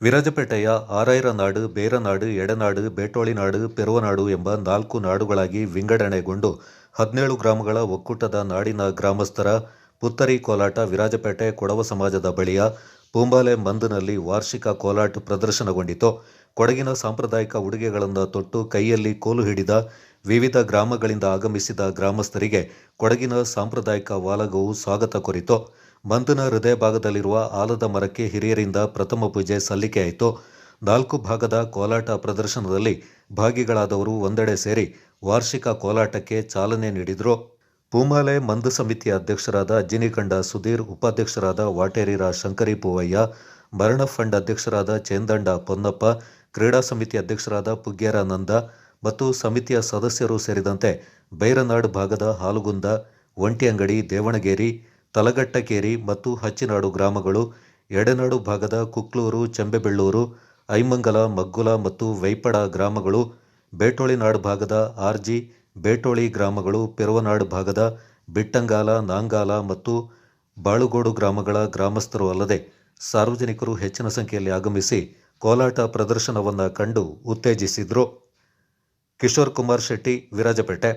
ವಿರಾಜಪೇಟೆಯ ಆರೈರನಾಡು ಬೇರನಾಡು ಎಡನಾಡು ಬೇಟೋಳಿನಾಡು ಪೆರುವನಾಡು ಎಂಬ ನಾಲ್ಕು ನಾಡುಗಳಾಗಿ ವಿಂಗಡಣೆಗೊಂಡು ಹದಿನೇಳು ಗ್ರಾಮಗಳ ಒಕ್ಕೂಟದ ನಾಡಿನ ಗ್ರಾಮಸ್ಥರ ಪುತ್ತರಿ ಕೋಲಾಟ ವಿರಾಜಪೇಟೆ ಕೊಡವ ಸಮಾಜದ ಬಳಿಯ ಪೂಂಬಾಲೆ ಮಂದ್ನಲ್ಲಿ ವಾರ್ಷಿಕ ಕೋಲಾಟ ಪ್ರದರ್ಶನಗೊಂಡಿತು. ಕೊಡಗಿನ ಸಾಂಪ್ರದಾಯಿಕ ಉಡುಗೆಗಳನ್ನು ತೊಟ್ಟು ಕೈಯಲ್ಲಿ ಕೋಲು ಹಿಡಿದ ವಿವಿಧ ಗ್ರಾಮಗಳಿಂದ ಆಗಮಿಸಿದ ಗ್ರಾಮಸ್ಥರಿಗೆ ಕೊಡಗಿನ ಸಾಂಪ್ರದಾಯಿಕ ವಾಲಗವು ಸ್ವಾಗತ ಕೋರಿತು. ಬಂಧನ ಹೃದಯ ಭಾಗದಲ್ಲಿರುವ ಆಲದ ಮರಕ್ಕೆ ಹಿರಿಯರಿಂದ ಪ್ರಥಮ ಪೂಜೆ ಸಲ್ಲಿಕೆಯಾಯಿತು ನಾಲ್ಕು ಭಾಗದ ಕೋಲಾಟ ಪ್ರದರ್ಶನದಲ್ಲಿ ಭಾಗಿಗಳಾದವರು ಒಂದೆಡೆ ಸೇರಿ ವಾರ್ಷಿಕ ಕೋಲಾಟಕ್ಕೆ ಚಾಲನೆ ನೀಡಿದರು. ಪೂಮಾಲೆ ಮಂದ ಸಮಿತಿಯ ಅಧ್ಯಕ್ಷರಾದ ಅಜ್ಜಿನಿಕಂಡ ಸುಧೀರ್, ಉಪಾಧ್ಯಕ್ಷರಾದ ವಾಟೇರಿರ ಶಂಕರಿ ಪೂವಯ್ಯ, ಮರಣ ಫಂಡ್ ಅಧ್ಯಕ್ಷರಾದ ಚೇಂದಂಡ ಪೊನ್ನಪ್ಪ, ಕ್ರೀಡಾ ಸಮಿತಿ ಅಧ್ಯಕ್ಷರಾದ ಪುಗ್ಗ್ಯಾರ ನಂದ ಮತ್ತು ಸಮಿತಿಯ ಸದಸ್ಯರು ಸೇರಿದಂತೆ ಬೈರನಾಡ್ ಭಾಗದ ಹಾಲುಗುಂದ, ಒಂಟಿಯಂಗಡಿ, ದೇವಣಗೇರಿ, ತಲಗಟ್ಟಕೇರಿ ಮತ್ತು ಹಚ್ಚಿನಾಡು ಗ್ರಾಮಗಳು, ಎಡನಾಡು ಭಾಗದ ಕುಕ್ಲೂರು, ಚಂಬೆಬೆಳ್ಳೂರು, ಐಮಂಗಲ, ಮಗ್ಗುಲ ಮತ್ತು ವೈಪಡ ಗ್ರಾಮಗಳು, ಬೇಟೋಳಿನಾಡು ಭಾಗದ ಆರ್ಜಿ, ಬೇಟೋಳಿ ಗ್ರಾಮಗಳು, ಪಿರುವನಾಡ್ ಭಾಗದ ಬಿಟ್ಟಂಗಾಲ, ನಾಂಗಾಲ ಮತ್ತು ಬಾಳುಗೋಡು ಗ್ರಾಮಗಳ ಗ್ರಾಮಸ್ಥರು ಅಲ್ಲದೆ ಸಾರ್ವಜನಿಕರು ಹೆಚ್ಚಿನ ಸಂಖ್ಯೆಯಲ್ಲಿ ಆಗಮಿಸಿ ಕೋಲಾಟ ಪ್ರದರ್ಶನವನ್ನು ಕಂಡು ಉತ್ತೇಜಿಸಿದರು. ಕಿಶೋರ್ ಕುಮಾರ್ ಶೆಟ್ಟಿ ವಿರಾಜಪೇಟೆ